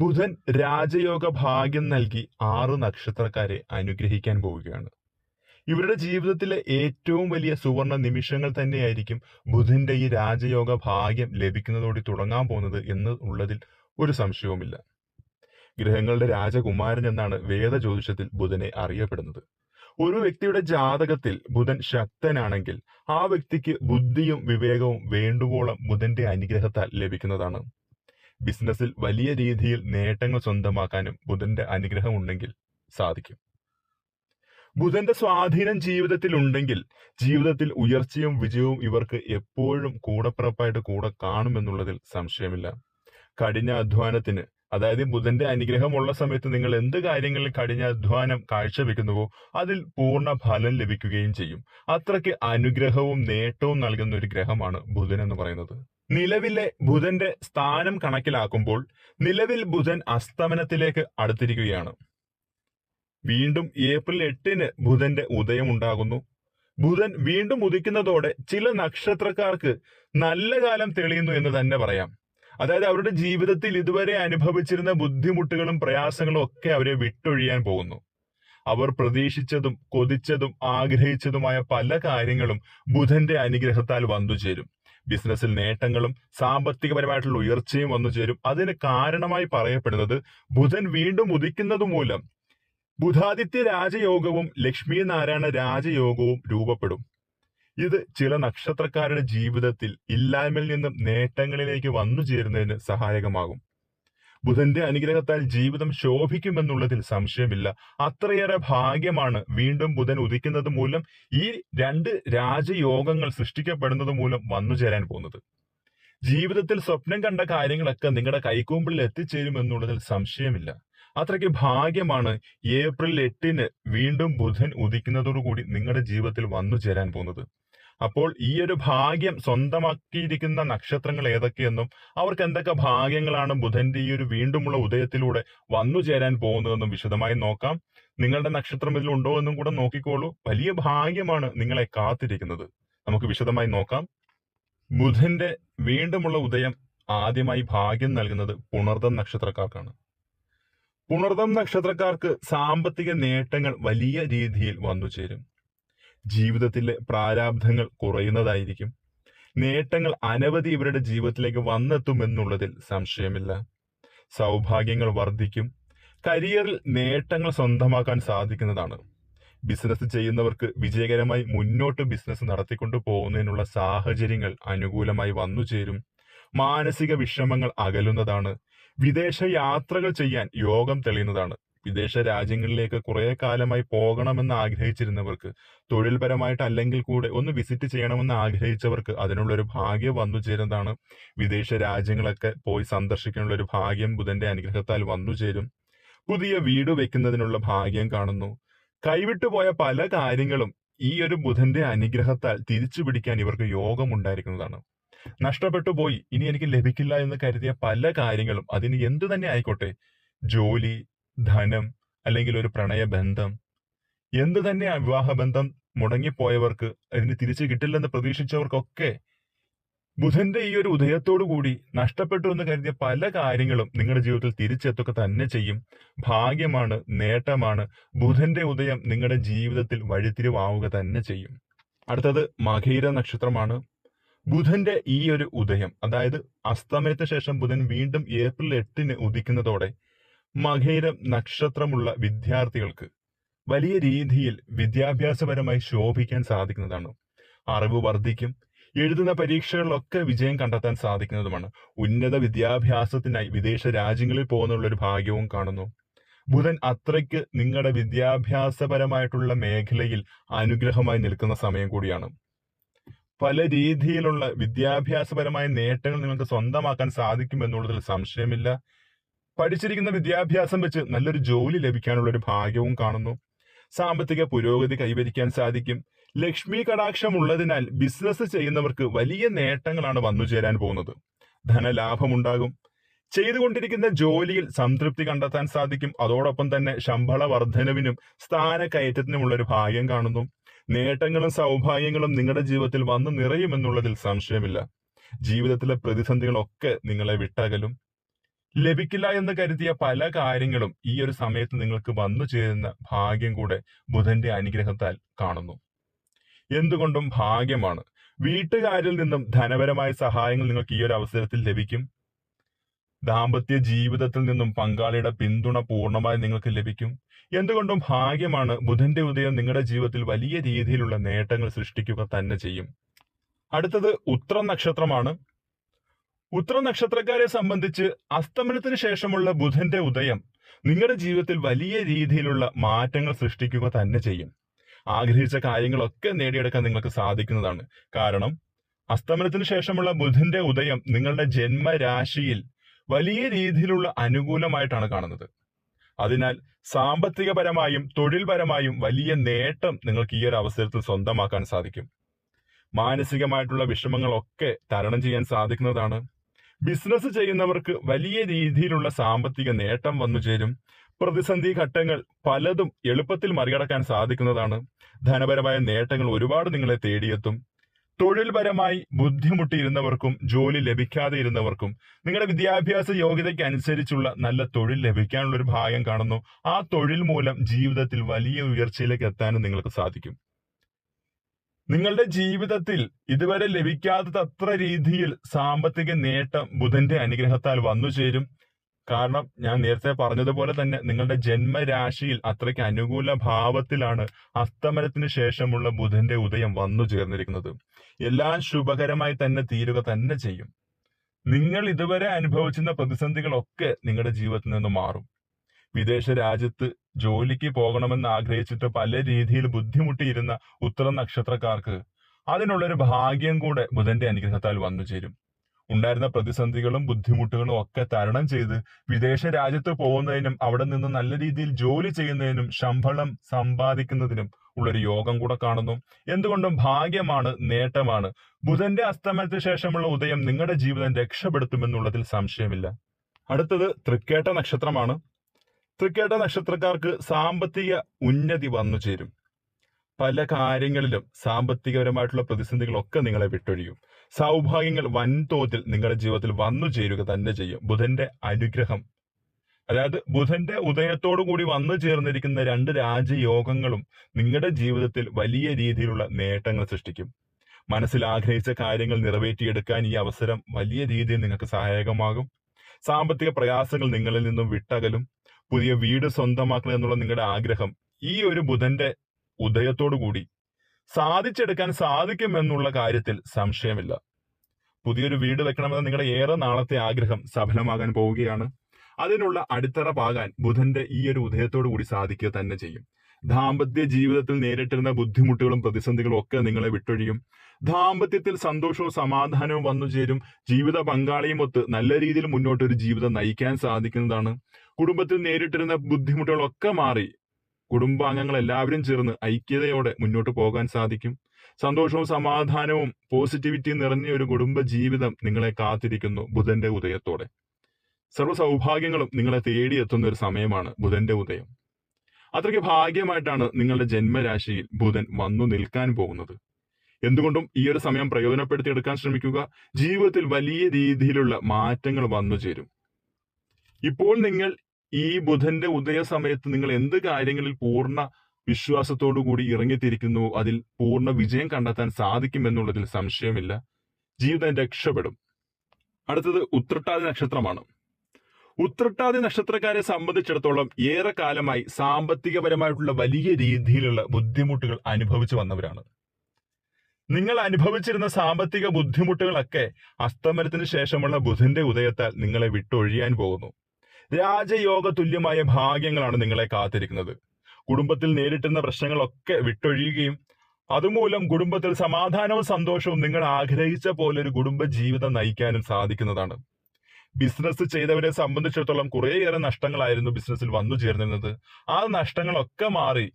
ബുധൻ രാജയോഗ ഭാഗ്യം നൽകി ആറ് നക്ഷത്രക്കാരെ അനുഗ്രഹിക്കാൻ പോവുകയാണ്. ഇവരുടെ ജീവിതത്തിലെ ഏറ്റവും വലിയ സുവർണ നിമിഷങ്ങൾ തന്നെയായിരിക്കും ബുധന്റെ ഈ രാജയോഗ ഭാഗ്യം ലഭിക്കുന്നതോടെ തുടങ്ങാൻ പോകുന്നത് എന്ന് ഉള്ളതിൽ ഒരു സംശയവുമില്ല. ഗ്രഹങ്ങളുടെ രാജകുമാരൻ എന്നാണ് വേദജ്യോതിഷത്തിൽ ബുധനെ അറിയപ്പെടുന്നത്. ഒരു വ്യക്തിയുടെ ജാതകത്തിൽ ബുധൻ ശക്തനാണെങ്കിൽ ആ വ്യക്തിക്ക് ബുദ്ധിയും വിവേകവും വേണ്ടുവോളം ബുധന്റെ അനുഗ്രഹത്താൽ ലഭിക്കുന്നതാണ്. ബിസിനസ്സിൽ വലിയ രീതിയിൽ നേട്ടങ്ങൾ സ്വന്തമാക്കാനും ബുധന്റെ അനുഗ്രഹം ഉണ്ടെങ്കിൽ സാധിക്കും. ബുധന്റെ സ്വാധീനം ജീവിതത്തിൽ ഉണ്ടെങ്കിൽ ജീവിതത്തിൽ ഉയർച്ചയും വിജയവും ഇവർക്ക് എപ്പോഴും കൂടപ്പിറപ്പായിട്ട് കൂടെ കാണുമെന്നുള്ളതിൽ സംശയമില്ല. കഠിന അധ്വാനത്തിന് അതായത് ബുധന്റെ അനുഗ്രഹമുള്ള സമയത്ത് നിങ്ങൾ എന്ത് കാര്യങ്ങളിൽ കഠിന അധ്വാനം കാഴ്ചവെക്കുന്നുവോ അതിൽ പൂർണ ഫലം ലഭിക്കുകയും ചെയ്യും. അത്രയ്ക്ക് അനുഗ്രഹവും നേട്ടവും നൽകുന്ന ഒരു ഗ്രഹമാണ് ബുധൻ എന്ന് പറയുന്നത്. നിലവിലെ ബുധന്റെ സ്ഥാനം കണക്കിലാക്കുമ്പോൾ നിലവിൽ ബുധൻ അസ്തമനത്തിലേക്ക് അടുത്തിരിക്കുകയാണ്. വീണ്ടും ഏപ്രിൽ എട്ടിന് ബുധന്റെ ഉദയം ഉണ്ടാകുന്നു. ബുധൻ വീണ്ടും ഉദിക്കുന്നതോടെ ചില നക്ഷത്രക്കാർക്ക് നല്ല കാലം തെളിയുന്നു എന്ന് തന്നെ പറയാം. അതായത് അവരുടെ ജീവിതത്തിൽ ഇതുവരെ അനുഭവിച്ചിരുന്ന ബുദ്ധിമുട്ടുകളും പ്രയാസങ്ങളും ഒക്കെ അവരെ വിട്ടൊഴിയാൻ പോകുന്നു. അവർ പ്രതീക്ഷിച്ചതും കൊതിച്ചതും ആഗ്രഹിച്ചതുമായ പല കാര്യങ്ങളും ബുധന്റെ അനുഗ്രഹത്താൽ വന്നു ചേരും ബിസിനസ്സിൽ നേട്ടങ്ങളും സാമ്പത്തികപരമായിട്ടുള്ള ഉയർച്ചയും വന്നു ചേരും. അതിന് കാരണമായി പറയപ്പെടുന്നത് ബുധൻ വീണ്ടും ഉദിക്കുന്നത് മൂലം ബുധാദിത്യ രാജയോഗവും ലക്ഷ്മി നാരായണ രാജയോഗവും രൂപപ്പെടും. ഇത് ചില നക്ഷത്രക്കാരുടെ ജീവിതത്തിൽ ഇല്ലായ്മയിൽ നിന്നും നേട്ടങ്ങളിലേക്ക് വന്നു ചേരുന്നതിന് സഹായകമാകും. ബുധന്റെ അനുഗ്രഹത്താൽ ജീവിതം ശോഭിക്കുമെന്നുള്ളതിൽ സംശയമില്ല. അത്രയേറെ ഭാഗ്യമാണ് വീണ്ടും ബുധൻ ഉദിക്കുന്നത് മൂലം ഈ രണ്ട് രാജയോഗങ്ങൾ സൃഷ്ടിക്കപ്പെടുന്നത് മൂലം വന്നു ചേരാൻ പോകുന്നത്. ജീവിതത്തിൽ സ്വപ്നം കണ്ട കാര്യങ്ങളൊക്കെ നിങ്ങളുടെ കൈക്കൂമ്പിളിൽ എത്തിച്ചേരുമെന്നുള്ളതിൽ സംശയമില്ല. അത്രയ്ക്ക് ഭാഗ്യമാണ് ഏപ്രിൽ എട്ടിന് വീണ്ടും ബുധൻ ഉദിക്കുന്നതോടുകൂടി നിങ്ങളുടെ ജീവിതത്തിൽ വന്നു ചേരാൻ പോകുന്നത്. അപ്പോൾ ഈ ഒരു ഭാഗ്യം സ്വന്തമാക്കിയിരിക്കുന്ന നക്ഷത്രങ്ങൾ ഏതൊക്കെയെന്നും അവർക്ക് എന്തൊക്കെ ഭാഗ്യങ്ങളാണ് ബുധന്റെ ഈ ഒരു വീണ്ടുമുള്ള ഉദയത്തിലൂടെ വന്നു ചേരാൻ പോകുന്നതെന്നും വിശദമായി നോക്കാം. നിങ്ങളുടെ നക്ഷത്രം ഇതിൽ ഉണ്ടോ എന്നും കൂടെ നോക്കിക്കോളൂ. വലിയ ഭാഗ്യമാണ് നിങ്ങളെ കാത്തിരിക്കുന്നത്. നമുക്ക് വിശദമായി നോക്കാം. ബുധന്റെ വീണ്ടുമുള്ള ഉദയം ആദ്യമായി ഭാഗ്യം നൽകുന്നത് പുണർദം നക്ഷത്രക്കാർക്കാണ്. പുണർദം നക്ഷത്രക്കാർക്ക് സാമ്പത്തിക നേട്ടങ്ങൾ വലിയ രീതിയിൽ വന്നു ചേരും. ജീവിതത്തിലെ പ്രാരാബ്ധങ്ങൾ കുറയുന്നതായിരിക്കും. നേട്ടങ്ങൾ അനവധി ഇവരുടെ ജീവിതത്തിലേക്ക് വന്നെത്തുമെന്നുള്ളതിൽ സംശയമില്ല. സൗഭാഗ്യങ്ങൾ വർദ്ധിക്കും. കരിയറിൽ നേട്ടങ്ങൾ സ്വന്തമാക്കാൻ സാധിക്കുന്നതാണ്. ബിസിനസ് ചെയ്യുന്നവർക്ക് വിജയകരമായി മുന്നോട്ട് ബിസിനസ് നടത്തിക്കൊണ്ടു പോകുന്നതിനുള്ള സാഹചര്യങ്ങൾ അനുകൂലമായി വന്നു ചേരും. മാനസിക വിഷമങ്ങൾ അകലുന്നതാണ്. വിദേശ യാത്രകൾ ചെയ്യാൻ യോഗം തെളിയുന്നതാണ്. വിദേശ രാജ്യങ്ങളിലേക്ക് കുറേ കാലമായി പോകണമെന്ന് ആഗ്രഹിച്ചിരുന്നവർക്ക് തൊഴിൽപരമായിട്ട് അല്ലെങ്കിൽ കൂടെ ഒന്ന് വിസിറ്റ് ചെയ്യണമെന്ന് ആഗ്രഹിച്ചവർക്ക് അതിനുള്ളൊരു ഭാഗ്യം വന്നു ചേരുന്നതാണ്. വിദേശ രാജ്യങ്ങളൊക്കെ പോയി സന്ദർശിക്കാനുള്ള ഒരു ഭാഗ്യം ബുധന്റെ അനുഗ്രഹത്താൽ വന്നു ചേരും. പുതിയ വീട് വെക്കുന്നതിനുള്ള ഭാഗ്യം കാണുന്നു. കൈവിട്ടുപോയ പല കാര്യങ്ങളും ഈ ഒരു ബുധന്റെ അനുഗ്രഹത്താൽ തിരിച്ചു പിടിക്കാൻ ഇവർക്ക് യോഗം ഉണ്ടായിരിക്കുന്നതാണ് നഷ്ടപ്പെട്ടു പോയി ഇനി എനിക്ക് ലഭിക്കില്ല എന്ന് കരുതിയ പല കാര്യങ്ങളും അതിന് എന്തു തന്നെ ആയിക്കോട്ടെ. ജോലി ധനം അല്ലെങ്കിൽ ഒരു പ്രണയബന്ധം. എന്ത് തന്നെ വിവാഹബന്ധം മുടങ്ങിപ്പോയവർക്ക് അതിന് തിരിച്ചു കിട്ടില്ലെന്ന് പ്രതീക്ഷിച്ചവർക്കൊക്കെ ബുധന്റെ ഈ ഒരു ഉദയത്തോടു കൂടി നഷ്ടപ്പെട്ടു എന്ന് കരുതിയ പല കാര്യങ്ങളും നിങ്ങളുടെ ജീവിതത്തിൽ തിരിച്ചെത്തുക തന്നെ ചെയ്യും. ഭാഗ്യമാണ് നേട്ടമാണ്. ബുധന്റെ ഉദയം നിങ്ങളുടെ ജീവിതത്തിൽ വഴിത്തിരിവാവുക തന്നെ ചെയ്യും. അടുത്തത് മകീര നക്ഷത്രമാണ്. ബുധന്റെ ഈ ഒരു ഉദയം അതായത് അസ്തമയത്തിന് ശേഷം ബുധൻ വീണ്ടും ഏപ്രിൽ എട്ടിന് ഉദിക്കുന്നതോടെ മകേരം നക്ഷത്രമുള്ള വിദ്യാർത്ഥികൾക്ക് വലിയ രീതിയിൽ വിദ്യാഭ്യാസപരമായി ശോഭിക്കാൻ സാധിക്കുന്നതാണ്. അറിവ് വർദ്ധിക്കും എഴുതുന്ന പരീക്ഷകളിലൊക്കെ വിജയം കണ്ടെത്താൻ സാധിക്കുന്നതുമാണ്. ഉന്നത വിദ്യാഭ്യാസത്തിനായി വിദേശ രാജ്യങ്ങളിൽ പോകുന്നുള്ള ഒരു ഭാഗ്യവും കാണുന്നു. ബുധൻ അത്രയ്ക്ക് നിങ്ങളുടെ വിദ്യാഭ്യാസപരമായിട്ടുള്ള മേഖലയിൽ അനുഗ്രഹമായി നിൽക്കുന്ന സമയം കൂടിയാണ്. പല രീതിയിലുള്ള വിദ്യാഭ്യാസപരമായ നേട്ടങ്ങൾ നിങ്ങൾക്ക് സ്വന്തമാക്കാൻ സാധിക്കുമെന്നുള്ളതിൽ സംശയമില്ല. പഠിച്ചിരിക്കുന്ന വിദ്യാഭ്യാസം വെച്ച് നല്ലൊരു ജോലി ലഭിക്കാനുള്ള ഒരു ഭാഗ്യവും കാണുന്നു. സാമ്പത്തിക പുരോഗതി കൈവരിക്കാൻ സാധിക്കും. ലക്ഷ്മി കടാക്ഷം ഉള്ളതിനാൽ ബിസിനസ് ചെയ്യുന്നവർക്ക് വലിയ നേട്ടങ്ങളാണ് വന്നു ചേരാൻ പോകുന്നത്. ധനലാഭമുണ്ടാകും. ചെയ്തുകൊണ്ടിരിക്കുന്ന ജോലിയിൽ സംതൃപ്തി കണ്ടെത്താൻ സാധിക്കും. അതോടൊപ്പം തന്നെ ശമ്പള വർധനവിനും സ്ഥാനക്കയറ്റത്തിനുമുള്ള ഒരു ഭാഗ്യം കാണുന്നു. നേട്ടങ്ങളും സൗഭാഗ്യങ്ങളും നിങ്ങളുടെ ജീവിതത്തിൽ വന്നു നിറയുമെന്നുള്ളതിൽ സംശയമില്ല. ജീവിതത്തിലെ പ്രതിസന്ധികളൊക്കെ നിങ്ങളെ വിട്ടകലും. ലഭിക്കില്ല എന്ന് കരുതിയ പല കാര്യങ്ങളും ഈ ഒരു സമയത്ത് നിങ്ങൾക്ക് വന്നു ചേരുന്ന ഭാഗ്യം കൂടെ ബുധന്റെ അനുഗ്രഹത്താൽ കാണുന്നു. എന്തുകൊണ്ടും ഭാഗ്യമാണ്. വീട്ടുകാരിൽ നിന്നും ധനപരമായ സഹായങ്ങൾ നിങ്ങൾക്ക് ഈ ഒരു അവസരത്തിൽ ലഭിക്കും. ദാമ്പത്യ ജീവിതത്തിൽ നിന്നും പങ്കാളിയുടെ പിന്തുണ പൂർണമായി നിങ്ങൾക്ക് ലഭിക്കും. എന്തുകൊണ്ടും ഭാഗ്യമാണ് ബുധന്റെ ഉദയം നിങ്ങളുടെ ജീവിതത്തിൽ വലിയ രീതിയിലുള്ള നേട്ടങ്ങൾ സൃഷ്ടിക്കുക തന്നെ ചെയ്യും. അടുത്തത് ഉത്ര നക്ഷത്രമാണ്. ഉത്ര നക്ഷത്രക്കാരെ സംബന്ധിച്ച് അസ്തമനത്തിന് ശേഷമുള്ള ബുധന്റെ ഉദയം നിങ്ങളുടെ ജീവിതത്തിൽ വലിയ രീതിയിലുള്ള മാറ്റങ്ങൾ സൃഷ്ടിക്കുക തന്നെ ചെയ്യും. ആഗ്രഹിച്ച കാര്യങ്ങളൊക്കെ നേടിയെടുക്കാൻ നിങ്ങൾക്ക് സാധിക്കുന്നതാണ്. കാരണം അസ്തമനത്തിന് ശേഷമുള്ള ബുധന്റെ ഉദയം നിങ്ങളുടെ ജന്മരാശിയിൽ വലിയ രീതിയിലുള്ള അനുകൂലമായിട്ടാണ് കാണുന്നത്. അതിനാൽ സാമ്പത്തികപരമായും തൊഴിൽപരമായും വലിയ നേട്ടം നിങ്ങൾക്ക് ഈ ഒരു അവസരത്തിൽ സ്വന്തമാക്കാൻ സാധിക്കും. മാനസികമായിട്ടുള്ള വിഷമങ്ങളൊക്കെ തരണം ചെയ്യാൻ സാധിക്കുന്നതാണ്. ബിസിനസ് ചെയ്യുന്നവർക്ക് വലിയ രീതിയിലുള്ള സാമ്പത്തിക നേട്ടം വന്നു ചേരും. പ്രതിസന്ധി ഘട്ടങ്ങൾ പലതും എളുപ്പത്തിൽ മറികടക്കാൻ സാധിക്കുന്നതാണ്. ധനപരമായ നേട്ടങ്ങൾ ഒരുപാട് നിങ്ങളെ തേടിയെത്തും. തൊഴിൽപരമായി ബുദ്ധിമുട്ടിയിരുന്നവർക്കും ജോലി ലഭിക്കാതെ ഇരുന്നവർക്കും നിങ്ങളുടെ വിദ്യാഭ്യാസ യോഗ്യതയ്ക്ക് അനുസരിച്ചുള്ള നല്ല തൊഴിൽ ലഭിക്കാനുള്ള ഒരു ഭാഗ്യം കാണുന്നു. ആ തൊഴിൽ മൂലം ജീവിതത്തിൽ വലിയ ഉയർച്ചയിലേക്ക് എത്താനും നിങ്ങൾക്ക് സാധിക്കും. നിങ്ങളുടെ ജീവിതത്തിൽ ഇതുവരെ ലഭിക്കാത്തത്ര രീതിയിൽ സാമ്പത്തിക നേട്ടം ബുധന്റെ അനുഗ്രഹത്താൽ വന്നു ചേരും. കാരണം ഞാൻ നേരത്തെ പറഞ്ഞതുപോലെ തന്നെ നിങ്ങളുടെ ജന്മരാശിയിൽ അത്രയ്ക്ക് അനുകൂല ഭാവത്തിലാണ് അസ്തമനത്തിന് ശേഷമുള്ള ബുധന്റെ ഉദയം വന്നു ചേർന്നിരിക്കുന്നത്. എല്ലാം ശുഭകരമായി തന്നെ തീരുക തന്നെ ചെയ്യും. നിങ്ങൾ ഇതുവരെ അനുഭവിച്ചിരുന്ന പ്രതിസന്ധികളൊക്കെ നിങ്ങളുടെ ജീവിതത്തിൽ നിന്ന് മാറും. വിദേശ രാജ്യത്ത് ജോലിക്ക് പോകണമെന്ന് ആഗ്രഹിച്ചിട്ട് പല രീതിയിൽ ബുദ്ധിമുട്ടിയിരുന്ന ഉത്തര നക്ഷത്രക്കാർക്ക് അതിനുള്ളൊരു ഭാഗ്യം കൂടെ ബുധന്റെ അനുഗ്രഹത്താൽ വന്നു ചേരും. ഉണ്ടായിരുന്ന പ്രതിസന്ധികളും ബുദ്ധിമുട്ടുകളും ഒക്കെ തരണം ചെയ്ത് വിദേശ രാജ്യത്ത് പോകുന്നതിനും അവിടെ നിന്ന് നല്ല രീതിയിൽ ജോലി ചെയ്യുന്നതിനും ശമ്പളം സമ്പാദിക്കുന്നതിനും ഉള്ളൊരു യോഗം കൂടെ കാണുന്നു. എന്തുകൊണ്ടും ഭാഗ്യമാണ് നേട്ടമാണ്. ബുധന്റെ അസ്തമനത്തിന് ശേഷമുള്ള ഉദയം നിങ്ങളുടെ ജീവിതം രക്ഷപ്പെടുത്തുമെന്നുള്ളതിൽ സംശയമില്ല. അടുത്തത് തൃക്കേട്ട നക്ഷത്രമാണ്. തൃക്കേട്ട നക്ഷത്രക്കാർക്ക് സാമ്പത്തിക ഉന്നതി വന്നു ചേരും. പല കാര്യങ്ങളിലും സാമ്പത്തികപരമായിട്ടുള്ള പ്രതിസന്ധികളൊക്കെ നിങ്ങളെ വിട്ടൊഴിയും. സൗഭാഗ്യങ്ങൾ വൻതോതിൽ നിങ്ങളുടെ ജീവിതത്തിൽ വന്നു ചേരുക തന്നെ ചെയ്യും. ബുധന്റെ അനുഗ്രഹം. അതായത് ബുധന്റെ ഉദയത്തോടു കൂടി വന്നു ചേർന്നിരിക്കുന്ന രണ്ട് രാജയോഗങ്ങളും നിങ്ങളുടെ ജീവിതത്തിൽ വലിയ രീതിയിലുള്ള നേട്ടങ്ങൾ സൃഷ്ടിക്കും. മനസ്സിൽ ആഗ്രഹിച്ച കാര്യങ്ങൾ നിറവേറ്റിയെടുക്കാൻ ഈ അവസരം വലിയ രീതിയിൽ നിങ്ങൾക്ക് സഹായകമാകും. സാമ്പത്തിക പ്രയാസങ്ങൾ നിങ്ങളിൽ നിന്നും വിട്ടകലും. പുതിയ വീട് സ്വന്തമാക്കുക എന്നുള്ള നിങ്ങളുടെ ആഗ്രഹം ഈ ഒരു ബുധന്റെ ഉദയത്തോടു കൂടി സാധിച്ചെടുക്കാൻ സാധിക്കുമെന്നുള്ള കാര്യത്തിൽ സംശയമില്ല. പുതിയൊരു വീട് വെക്കണമെന്ന നിങ്ങളുടെ ഏറെ നാളത്തെ ആഗ്രഹം സഫലമാകാൻ പോവുകയാണ്. അതിനുള്ള അടിത്തറ പാകാൻ ബുധന്റെ ഈ ഒരു ഉദയത്തോടു കൂടി സാധിക്കുക തന്നെ ചെയ്യും. ദാമ്പത്യ ജീവിതത്തിൽ നേരിട്ടിരുന്ന ബുദ്ധിമുട്ടുകളും പ്രതിസന്ധികളും ഒക്കെ നിങ്ങളെ വിട്ടൊഴിയും. ദാമ്പത്യത്തിൽ സന്തോഷവും സമാധാനവും വന്നു ചേരും ജീവിത പങ്കാളിയും ഒത്ത് നല്ല രീതിയിൽ മുന്നോട്ട് ഒരു ജീവിതം നയിക്കാൻ സാധിക്കുന്നതാണ്. കുടുംബത്തിൽ നേരിട്ടിരുന്ന ബുദ്ധിമുട്ടുകളൊക്കെ മാറി. കുടുംബാംഗങ്ങൾ എല്ലാവരും ചേർന്ന് ഐക്യതയോടെ മുന്നോട്ട് പോകാൻ സാധിക്കും. സന്തോഷവും സമാധാനവും പോസിറ്റിവിറ്റിയും നിറഞ്ഞ ഒരു കുടുംബ ജീവിതം നിങ്ങളെ കാത്തിരിക്കുന്നു ബുധന്റെ ഉദയത്തോടെ. സർവ സൗഭാഗ്യങ്ങളും നിങ്ങളെ തേടിയെത്തുന്ന ഒരു സമയമാണ് ബുധന്റെ ഉദയം. അത്രയ്ക്ക് ഭാഗ്യമായിട്ടാണ് നിങ്ങളുടെ ജന്മരാശിയിൽ ബുധൻ വന്നു നിൽക്കാൻ പോകുന്നത്. എന്തുകൊണ്ടും ഈ ഒരു സമയം പ്രയോജനപ്പെടുത്തിയെടുക്കാൻ ശ്രമിക്കുക. ജീവിതത്തിൽ വലിയ രീതിയിലുള്ള മാറ്റങ്ങൾ വന്നു ചേരും. ഇപ്പോൾ നിങ്ങൾ ഈ ബുധന്റെ ഉദയ സമയത്ത് നിങ്ങൾ എന്ത് കാര്യങ്ങളിൽ പൂർണ വിശ്വാസത്തോടു കൂടി ഇറങ്ങിത്തിരിക്കുന്നു? അതിൽ പൂർണ വിജയം കണ്ടെത്താൻ സാധിക്കുമെന്നുള്ളതിൽ സംശയമില്ല. ജീവിതം രക്ഷപ്പെടും. അടുത്തത് ഉത്രട്ടാതി നക്ഷത്രമാണ്. ഉത്രട്ടാതി നക്ഷത്രക്കാരെ സംബന്ധിച്ചിടത്തോളം ഏറെ കാലമായി സാമ്പത്തികപരമായിട്ടുള്ള വലിയ രീതിയിലുള്ള ബുദ്ധിമുട്ടുകൾ അനുഭവിച്ചു വന്നവരാണ്. നിങ്ങൾ അനുഭവിച്ചിരുന്ന സാമ്പത്തിക ബുദ്ധിമുട്ടുകളൊക്കെ അസ്തമനത്തിന് ശേഷമുള്ള ബുധന്റെ ഉദയത്താൽ നിങ്ങളെ വിട്ടൊഴിയാൻ പോകുന്നു. രാജയോഗ തുല്യമായ ഭാഗ്യങ്ങളാണ് നിങ്ങളെ കാത്തിരിക്കുന്നത്. കുടുംബത്തിൽ നേരിട്ടുന്ന പ്രശ്നങ്ങളൊക്കെ വിട്ടൊഴിയുകയും അതുമൂലം കുടുംബത്തിൽ സമാധാനവും സന്തോഷവും നിങ്ങൾ ആഗ്രഹിച്ച പോലെ ഒരു കുടുംബ ജീവിതം നയിക്കാനും സാധിക്കുന്നതാണ്. ബിസിനസ് ചെയ്തവരെ സംബന്ധിച്ചിടത്തോളം കുറേയേറെ നഷ്ടങ്ങളായിരുന്നു ബിസിനസ്സിൽ വന്നു ചേർന്നിരുന്നത്. ആ നഷ്ടങ്ങളൊക്കെ മാറി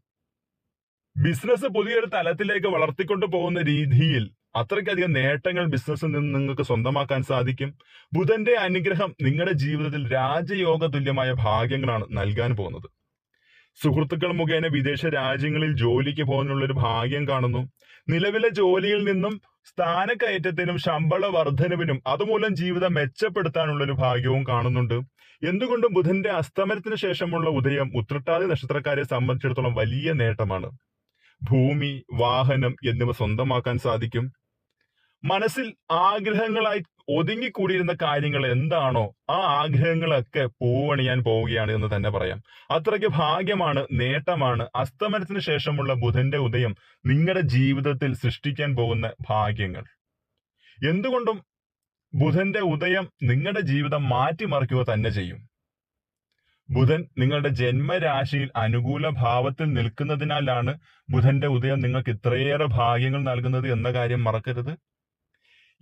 ബിസിനസ് പുതിയൊരു തലത്തിലേക്ക് വളർത്തിക്കൊണ്ടു പോകുന്ന രീതിയിൽ അത്രയ്ക്കധികം നേട്ടങ്ങൾ ബിസിനസ്സിൽ നിന്ന് നിങ്ങൾക്ക് സ്വന്തമാക്കാൻ സാധിക്കും. ബുധന്റെ അനുഗ്രഹം നിങ്ങളുടെ ജീവിതത്തിൽ രാജയോഗ തുല്യമായ ഭാഗ്യങ്ങളാണ് നൽകാൻ പോകുന്നത്. സുഹൃത്തുക്കൾ മുഖേന വിദേശ രാജ്യങ്ങളിൽ ജോലിക്ക് പോകാനുള്ള ഒരു ഭാഗ്യം കാണുന്നു. നിലവിലെ ജോലിയിൽ നിന്നും സ്ഥാനക്കയറ്റത്തിനും ശമ്പള വർധനവിനും അതുമൂലം ജീവിതം മെച്ചപ്പെടുത്താനുള്ള ഒരു ഭാഗ്യവും കാണുന്നുണ്ട്. എന്തുകൊണ്ടും ബുധന്റെ അസ്തമനത്തിന് ശേഷമുള്ള ഉദയം ഉത്രട്ടാതി നക്ഷത്രക്കാരെ സംബന്ധിച്ചിടത്തോളം വലിയ നേട്ടമാണ്. ഭൂമി വാഹനം എന്നിവ സ്വന്തമാക്കാൻ സാധിക്കും. മനസ്സിൽ ആഗ്രഹങ്ങളായി ഒതുങ്ങിക്കൂടിയിരുന്ന കാര്യങ്ങൾ എന്താണോ ആ ആഗ്രഹങ്ങളൊക്കെ പൂവണിയാൻ പോവുകയാണ് എന്ന് തന്നെ പറയാം. അത്രയ്ക്ക് ഭാഗ്യമാണ് നേട്ടമാണ് അസ്തമനത്തിന് ശേഷമുള്ള ബുധന്റെ ഉദയം നിങ്ങളുടെ ജീവിതത്തിൽ സൃഷ്ടിക്കാൻ പോകുന്ന ഭാഗ്യങ്ങൾ. എന്തുകൊണ്ടും ബുധന്റെ ഉദയം നിങ്ങളുടെ ജീവിതം മാറ്റിമറിക്കുക തന്നെ ചെയ്യും. ബുധൻ നിങ്ങളുടെ ജന്മരാശിയിൽ അനുകൂല ഭാവത്തിൽ നിൽക്കുന്നതിനാലാണ് ബുധന്റെ ഉദയം നിങ്ങൾക്ക് ഇത്രയേറെ ഭാഗ്യങ്ങൾ നൽകുന്നത് എന്ന കാര്യം മറക്കരുത്.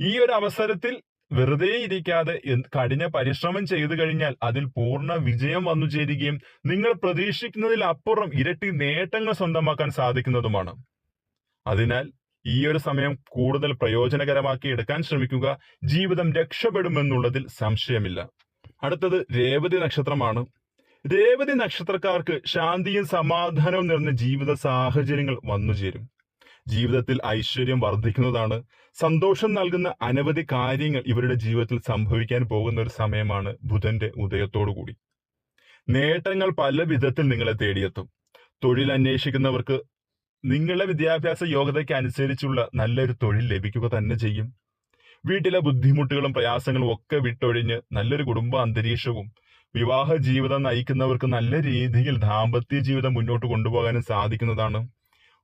ഈ ഒരു അവസരത്തിൽ വെറുതെ ഇരിക്കാതെ കഠിന പരിശ്രമം ചെയ്തു കഴിഞ്ഞാൽ അതിൽ പൂർണ വിജയം വന്നു ചേരുകയും നിങ്ങൾ പ്രതീക്ഷിക്കുന്നതിൽ അപ്പുറം ഇരട്ടി നേട്ടങ്ങൾ സ്വന്തമാക്കാൻ സാധിക്കുന്നതുമാണ്. അതിനാൽ ഈ ഒരു സമയം കൂടുതൽ പ്രയോജനകരമാക്കി എടുക്കാൻ ശ്രമിക്കുക. ജീവിതം രക്ഷപ്പെടുമെന്നുള്ളതിൽ സംശയമില്ല. അടുത്തത് രേവതി നക്ഷത്രമാണ്. രേവതി നക്ഷത്രക്കാർക്ക് ശാന്തിയും സമാധാനവും നിറഞ്ഞ ജീവിത സാഹചര്യങ്ങൾ വന്നുചേരും ജീവിതത്തിൽ ഐശ്വര്യം വർദ്ധിക്കുന്നതാണ്. സന്തോഷം നൽകുന്ന അനവധി കാര്യങ്ങൾ ഇവരുടെ ജീവിതത്തിൽ സംഭവിക്കാൻ പോകുന്ന ഒരു സമയമാണ് ബുധന്റെ ഉദയത്തോടുകൂടി നേട്ടങ്ങൾ പല വിധത്തിൽ നിങ്ങളെ തേടിയെത്തും. തൊഴിൽ അന്വേഷിക്കുന്നവർക്ക് നിങ്ങളുടെ വിദ്യാഭ്യാസ യോഗ്യതയ്ക്ക് അനുസരിച്ചുള്ള നല്ലൊരു തൊഴിൽ ലഭിക്കുക തന്നെ ചെയ്യും. വീട്ടിലെ ബുദ്ധിമുട്ടുകളും പ്രയാസങ്ങളും ഒക്കെ വിട്ടൊഴിഞ്ഞ് നല്ലൊരു കുടുംബ അന്തരീക്ഷവും വിവാഹ ജീവിതം നയിക്കുന്നവർക്ക് നല്ല രീതിയിൽ ദാമ്പത്യ ജീവിതം മുന്നോട്ട് കൊണ്ടുപോകാനും സാധിക്കുന്നതാണ്.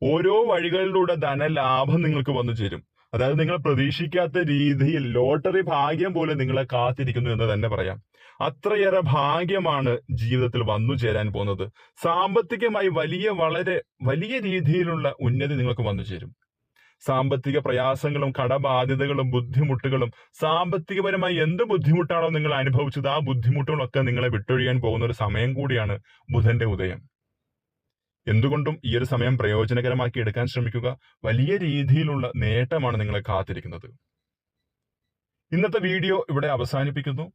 ഓരോ വഴികളിലൂടെ ധനലാഭം നിങ്ങൾക്ക് വന്നു ചേരും. അതായത് നിങ്ങൾ പ്രതീക്ഷിക്കാത്ത രീതിയിൽ ലോട്ടറി ഭാഗ്യം പോലെ നിങ്ങളെ കാത്തിരിക്കുന്നു എന്ന് തന്നെ പറയാം. അത്രയേറെ ഭാഗ്യമാണ് ജീവിതത്തിൽ വന്നു ചേരാൻ പോകുന്നത്. സാമ്പത്തികമായി വലിയ വളരെ വലിയ രീതിയിലുള്ള ഉന്നതി നിങ്ങൾക്ക് വന്നു ചേരും. സാമ്പത്തിക പ്രയാസങ്ങളും കടബാധ്യതകളും ബുദ്ധിമുട്ടുകളും സാമ്പത്തികപരമായി എന്ത് ബുദ്ധിമുട്ടാണോ നിങ്ങൾ അനുഭവിച്ചത് ആ ബുദ്ധിമുട്ടുകളൊക്കെ നിങ്ങളെ വിട്ടൊഴിയാൻ പോകുന്ന ഒരു സമയം കൂടിയാണ് ബുധന്റെ ഉദയം. എന്തുകൊണ്ടും ഈ ഒരു സമയം പ്രയോജനകരമാക്കി എടുക്കാൻ ശ്രമിക്കുക വലിയ രീതിയിലുള്ള നേട്ടമാണ് നിങ്ങളെ കാത്തിരിക്കുന്നത്. ഇന്നത്തെ വീഡിയോ ഇവിടെ അവസാനിപ്പിക്കുന്നു.